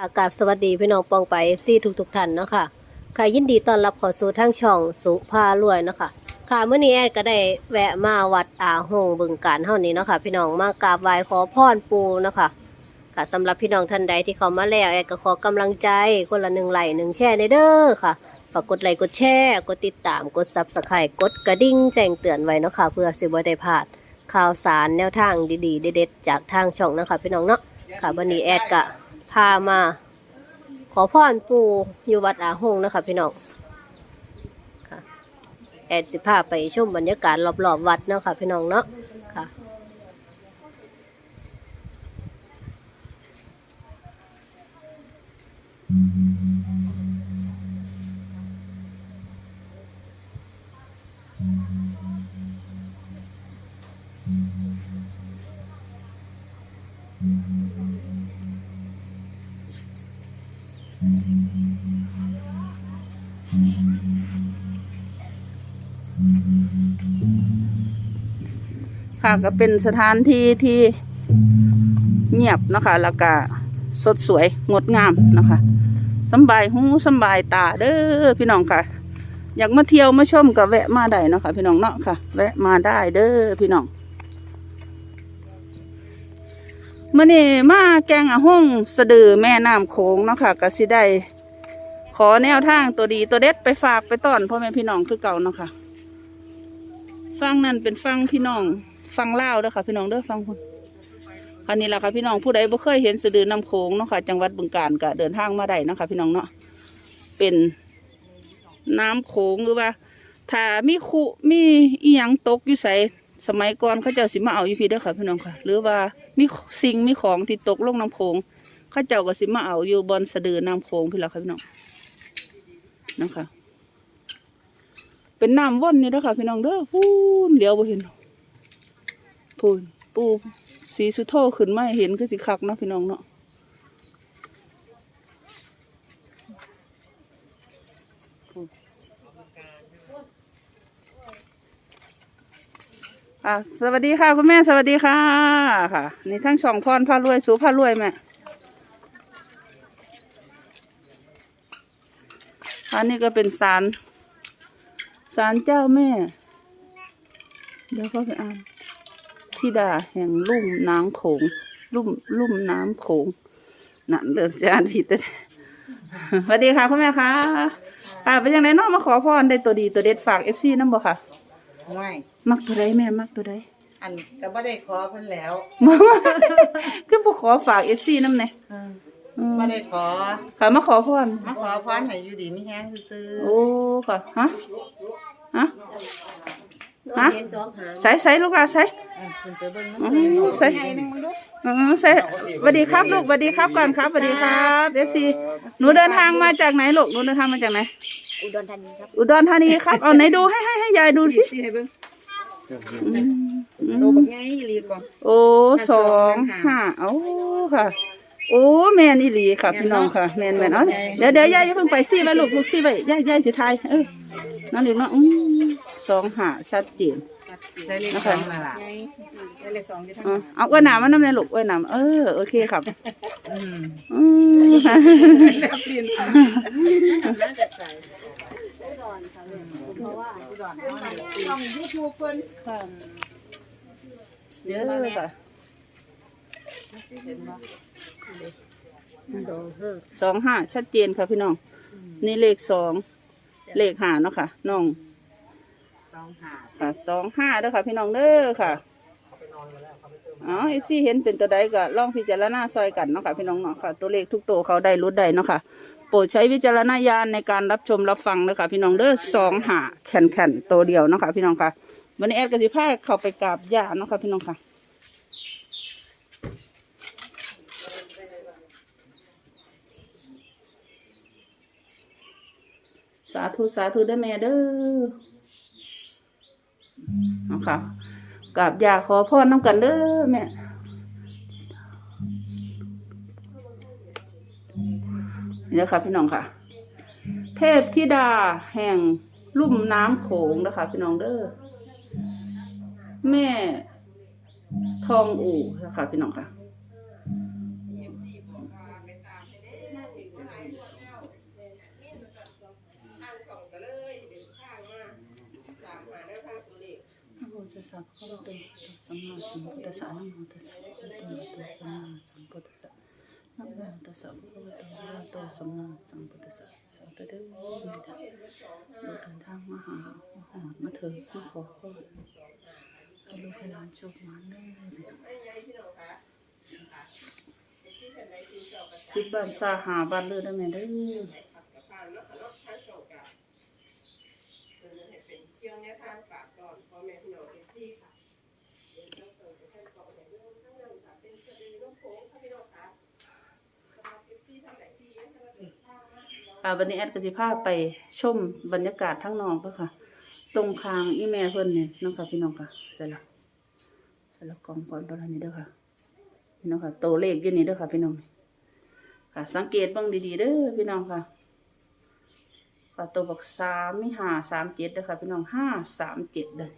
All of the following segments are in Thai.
ค่ะกราบสวัสดีพี่น้องปองไปเอฟซีทุกทุกๆท่านเนาะค่ะค่ะยินดีต้อนรับขอสู่ทางช่องสุภารวยเนาะค่ะค่ะเมื่อนี้แอดก็ได้แวะมาวัดอาหงบึงการเฮานี้เนาะค่ะพี่น้องมากราบไหว้ขอพรปูเนาะค่ะค่ะสำหรับพี่น้องท่านใดที่เขามาแล้วแอดก็ขอกำลังใจคนละหนึ่งไลค์หนึ่งแชร์ในเด้อค่ะฝากกดไลค์กดแชร์กดติดตามกดซับสไครต์กดกระดิ่งแจ้งเตือนไว้เนาะค่ะเพื่อสิบ่ได้พลาดข่าวสารแนวทางดีๆเด็ดๆจากทางช่องเนาะคะพี่น้องเนาะค่ะวันนี้แอดก็ามา ขอพรปูอยู่วัดอาหงนะคะพี่น้องค่ะแอดสิพาไปชมบรรยากาศรอบๆวัดเนาะค่ะพี่น้องเนาะ ค่ะก็เป็นสถานที่ที่เงียบนะคะแล้วก็สดสวยงดงามนะคะสบายหูสบายตาเด้อพี่น้องค่ะ อยากมาเที่ยวมาชมก็แวะมาได้นะคะพี่น้องเนาะค่ะ แวะมาได้เด้อพี่น้องมื่อนี้มาแกงอะห้องสะดือแม่น้ำโขงเนาะค่ะก็สิได้ ขอแนวทางตัวดีตัวเด็ดไปฝากไปต้อนพ่อแม่พี่น้องคือเก่าเนาะค่ะฟังนั่นเป็นฟังพี่น้อง ฟังเล่าเด้อค่ะ พี่น้องเด้อฟังคุณคันนี้แหละค่ะพี่น้องผู้ใดบ่เคยเห็นสะดือน้ำโขงเนาะค่ะ จังหวัดบึงกาฬก็เดินทางมาได้เนาะค่ะพี่น้องเนาะเป็นน้ำโขงหรือว่าถ้ามีคุมีอีหยังตกอยู่ใสสมัยก่อนเขาเจ้าสิมาเอาอยู่พี่เด้อค่ะพี่น้องค่ะ หรือว่ามีสิ่งมีของที่ตกลงน้ำโขงเขาเจ้าก็สิมาเอาอยู่บนสะดือน้ำโขงพี่ละค่ะพี่น้อง นะคะ เป็นน้ำว่อนนี่เด้อค่ะพี่น้องเด้อพูนเลี้ยวบ่เห็นพูนปูสีสุโธขึ้นไมาให้เห็นก็สิคักเนาะพี่น้องเนาะอะสวัสดีค่ะคุณแม่สวัสดีค่ะค่ะ นี่ทั้งสองพรพารวยสูพารวยแม่ อันนี้ก็เป็นสารศาลเจ้าแม่ เดี๋ยวก็ไปอ่านธิดาแห่งลุ่มน้ำโขงลุ่มลุ่มน้ำโขงนั่นเริ่มจะอ่านผิดแล้วสวัสดีค่ะคุณแม่คะค่ะเป็นยังไงเน้องมาขอพรได้ตัวดีตัวเด็ดฝากเอฟซีน้ำบ่ค่ะไม่มักตัวใดแม่มักตัวใดอันก็บ่ได้ขอเพิ่นแล้ว คือบ่ขอฝากเอฟซีน้ำเนี่ย บ่ได้ขอ ค่ะมาขอพรมาขอพรให้อยู่ดีมีแฮงซื่อโอ้ค่ะฮะฮะฮะเห็นสองหางใส่ใส่ลูกหลานใส่ๆอันคุณไปเบิ่งอืน้ำมใส่อืมใส่สวัสดีครับลูกสวัสดีครับก่อนครับสวัสดีครับเอฟซีหนูเดินทางมาจากไหนลูกหนูเดินทางมาจากไหนอุดรธานีครับอุดรธานีครับเอาไหนดูให้ให้ให้ยายดูสิสิให้เบิ่งอืมอืโตมบักใหญ่อีหลีก่อน โอ้สองห้าโอ้ค่ะ โอ้แมนอีหลีค่ะ พี่น้องค่ะแมนแมนเนาะเดี๋ยวเดี๋ยวยายอย่าเพิ่งไปซี่ไว้ลูกลูกซี่ไว้ยายยายสิทายเออนั่นอีกเนาะอืมสองห้าชัดเจน ได้เลขสองนั่นล่ะได้เลขสองอยู่ทางอะเอาอ้วนหนามมันน้ำในลูกอ้วนหนามเออโอเคครับอืมอืมค่ะแล้วเปลี่ยนเด้อค่ะ สองห้าสองห้าชัดเจนค่ะพี่น้อง นี่เลขสองเลขห้าเนาะค่ะน้องสองหาค่ะสองห้าเด้อค่ะ พี่น้องเด้อค่ะอ๋อเอฟซีเห็นเป็นตัวใดก็ลองพิจารณาซอยกันเนาะค่ะพี่น้องเนาะค่ะ ตัวเลขทุกตัวเขาได้รุดได้เนาะค่ะโปรดใช้วิจารณญาณในการรับชมรับฟังเด้อค่ะพี่น้องเด้อสองหาแข่นแข่นๆตัวเดียวเนาะค่ะพี่น้องค่ะวันนี้แอดกสิพาเข้าไปกราบย่าเนาะค่ะพี่น้องค่ะาธุสาธุได้แม่เด้อเอาค่ะกราบยาขอพรน้ำกันเด้อแม่นี่นะคะพี่น้องค่ะ เทพธิดาแห่งลุ่มน้ำโขงนะคะพี่น้องเด้อแม่ทองอู่นะคะพี่น้องค่ะ สสะภะคะวะโตสัมมาสัมพุทธัสสะนะโมตัสสะภะคะวะโตสัมมาสัมพุทธัสสะนะโมตัสสะภะคะวะโตอะระหะโตสัมมาสัมพุทธัสสะสาธุเด้อแม่ดาลูกเดินทางมาหามาหอดมาเถิดมาขอพรให้ลูกให้หลานโชคมันเด้อสิบบ้านสาหาบ้านเลือดได้ไหมเด้อ ค่ะวันนี้แอดก็จะพาไปชมบรรยากาศทั้งนอกเด้อค่ะ ตรงคางอีแม่เพิ่นเนี่ยน้องค่ะพี่น้องค่ะเสร็จแล้วเสร็จแล้วกองพรประมาณนี้เด้อค่ะพี่น้องค่ะตัวเลขยู่นี่เด้อค่ะพี่น้องค่ะ สังเกตบ้างดีๆเด้อพี่น้องค่ะค่ะตัวบอกสามมีห้าสามเจ็ดเด้อค่ะพี่น้องห้าสามเจ็ดเด้อ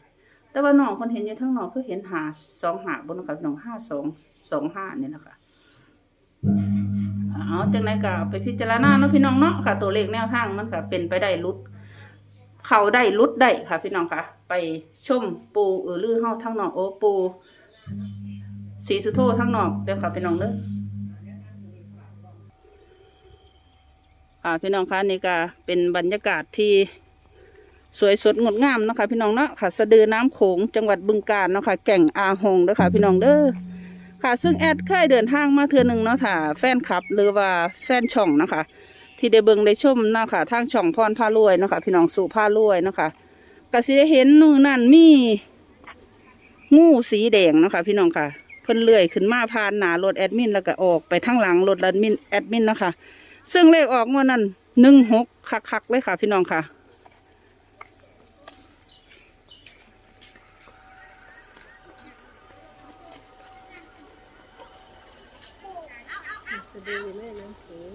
แต่ว่าน้องคนเห็นอยู่ทั้งนองกคือเห็นหาสองหาบนนะคะพี่น้องห้าสองสองห้านี่แหละค่ะ เอาจังไรก็ไปพิจารณาเนาะพี่น้องเนาะค่ะ ตัวเลขแนวทางมันก็เป็นไปได้ลุด เขาได้ลุดได้ค่ะ พี่น้องค่ะ ไปชมปูเออลือเฮาทั้งนอกโอปูสีสุโธทั้งนอกเด้อค่ะพี่น้องเด้อค่ะพี่น้องคะนี่ก็เป็นบรรยากาศที่สวยสดงดงามนะคะพี่น้องเนาะค่ะ สะดือน้ำโขงจังหวัดบึงกาฬเนาะค่ะแก่งอาหงเด้อค่ะพี่น้องเด้อ ค่ะ ซึ่งแอดเคยเดินทางมาเทือหนึ่งเนาะค่ะ แฟนคลับหรือว่าแฟนช่องเนาะคะ ที่ได้เบิ่งได้ชมเนาะค่ะทางช่องพรพารวยเนาะค่ะพี่น้องสู่พารวยเนาะค่ะก็สิได้เห็นนู่นนั่นมีงูสีแดงเนาะค่ะพี่น้องค่ะเพิ่นเลื่อยขึ้นมาผ่านหน้ารถแอดมินแล้วก็ออกไปทางหลังรถแอดมินแอดมินเนาะค่ะซึ่งเลขออกงวดนั้นหนึ่งหกคักๆเลยค่ะ พี่น้องค่ะ ดือแม่น้ำโขง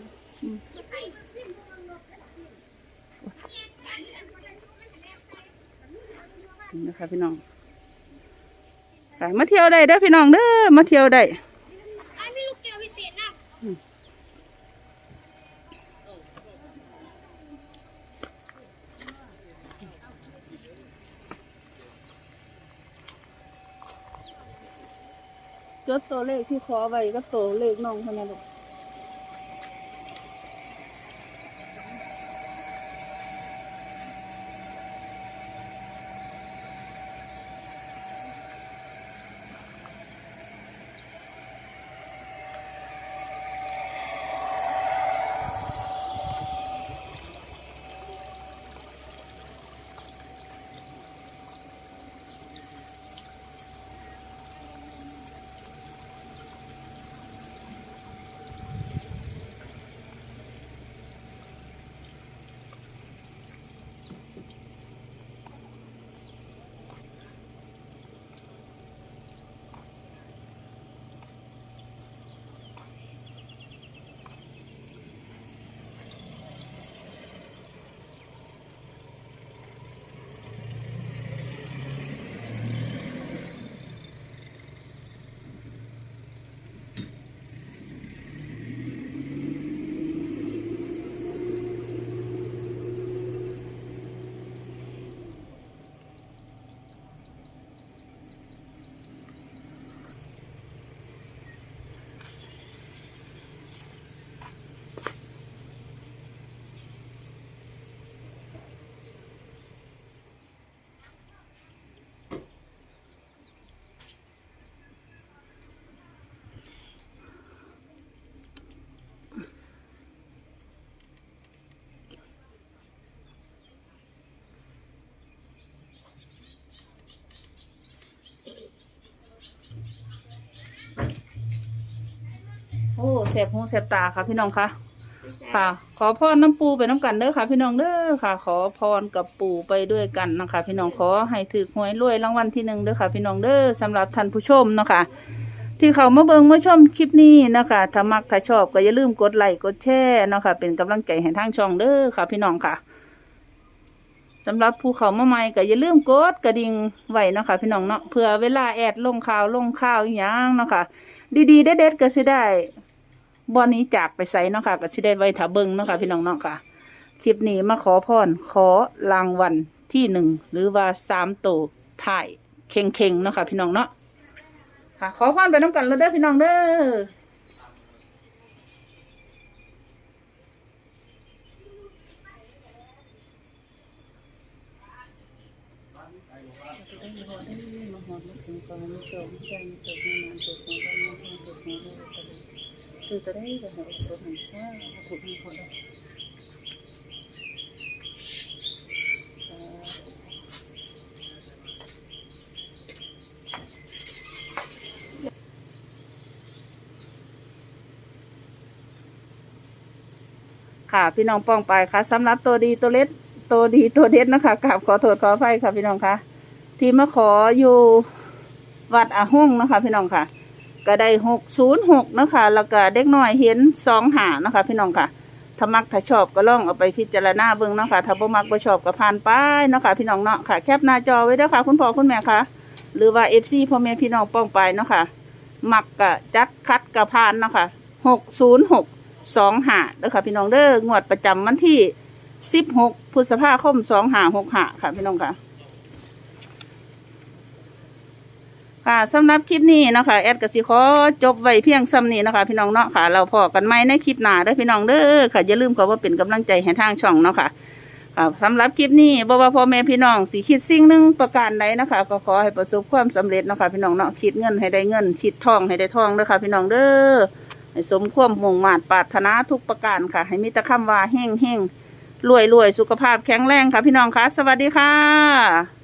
นะคะพี่น้องค่ะมาเที่ยวได้เด้อพี่น้องเด้อมาเที่ยวได้กแก้วพิเศษนะจดตัวเลขที่ขอไว้ก็ตัวเลขน้องคนนั้น อ้แสบหูแสบตาค่ะพี่น้องค่ะ ค่ะ ขอพรน้ำปูไปน้ำกันเด้อค่ะ พี่น้องเด้อค่ะ ขอพรกับปูไปด้วยกันนะคะ พี่น้องขอให้ถือหวยรวยรางวัลที่หนึ่งเด้อค่ะ พี่น้องเด้อสำหรับท่านผู้ชมเนาะค่ะที่เขามาเบิ่งมาชมคลิปนี้นะคะถ้ามักถ้าชอบก็อย่าลืมกดไลค์กดแชร์เนาะค่ะเป็นกำลังใจให้ทางช่องเด้อค่ะ พี่น้องค่ะสำหรับผู้เขามาใหม่ก็อย่าลืมกดกระดิ่งไว้เนาะค่ะพี่น้องเนาะเพื่อเวลาแอดลงข่าวลงข่าวอย่างเนาะค่ะ ดีๆเด็ดๆก็สิได้ บ่อนี้จากไปใส่เนาะค่ะก็สิได้ไว้ถ้าเบิงเนาะค่ะพี่น้องเนาะค่ะ คลิปนี้มาขอพรขอรางวัลที่หนึ่งหรือว่าสามโตวถ่ายเข่งๆเนาะค่ะพี่น้องเนาะค่ะขอพรไปน้ำกันแล้วเด้อพี่น้องเด้อ ชื่อจะได้ก็ให้ตัวหนึ่ถูกให้พอได้ค่ะพี่น้องป้องไปค่ะสำหรับตัวดีตัวเล็กตัวดีตัวเด็ดนะคะกราบขอโทษขออภัยค่ะพี่น้องค่ะ ที่มาขออยู่วัดอาห้งนะคะ พี่น้องค่ะ ก็ได้หกศูนย์หกนะคะแล้วก็เด็กน้อยเห็นสองหานะคะพี่น้องค่ะถ้ามักถ้าชอบก็ลองเอาไปพิจารณาเบิ่งเนาะค่ะถ้าบ่มักบ่ชอบก็ผ่านไปเนาะค่ะพี่น้องเนาะค่ะ แคปหน้าจอไว้เด้อค่ะ คุณพ่อคุณแม่ค่ะ หรือว่า FC พ่อแม่พี่น้องป้องไปเนาะค่ะมักกะจัดคัดกะผ่านเนาะค่ะหกศูนย์หกสองหาเด้อค่ะพี่น้องเด้องวดประจำวันที่สิบหกพฤษภาคมสองหาหกหาค่ะพี่น้องค่ะ ค่ะสำหรับคลิปนี้นะคะแอดกสิขอจบไว้เพียงซ้ำนี้นะคะ พี่น้องเนาะค่ะ เราพอกันไหมในคลิปหน้าเด้พี่น้องเด้อค่ะอย่าลืมก็ว่าเป็นกำลังใจให้ทางช่องเนาะค่ะค่ะสำหรับคลิปนี้บ่ว่าพ่อแม่พี่น้องสิคิดสิ่งหนึ่งประการใดนะคะ ก็ขอให้ประสบความสำเร็จนะคะพี่น้องเนาะคิดเงินให้ได้เงินคิดทองให้ได้ทองเด้อค่ะ พี่น้องเด้อให้สมความมุ่งมา่ปรารถนาทุกประการค่ะ ให้มีแต่คำว่าเฮงเฮงรวยรวยสุขภาพแข็งแรงค่ะ พี่น้องค่ะสวัสดีค่ะ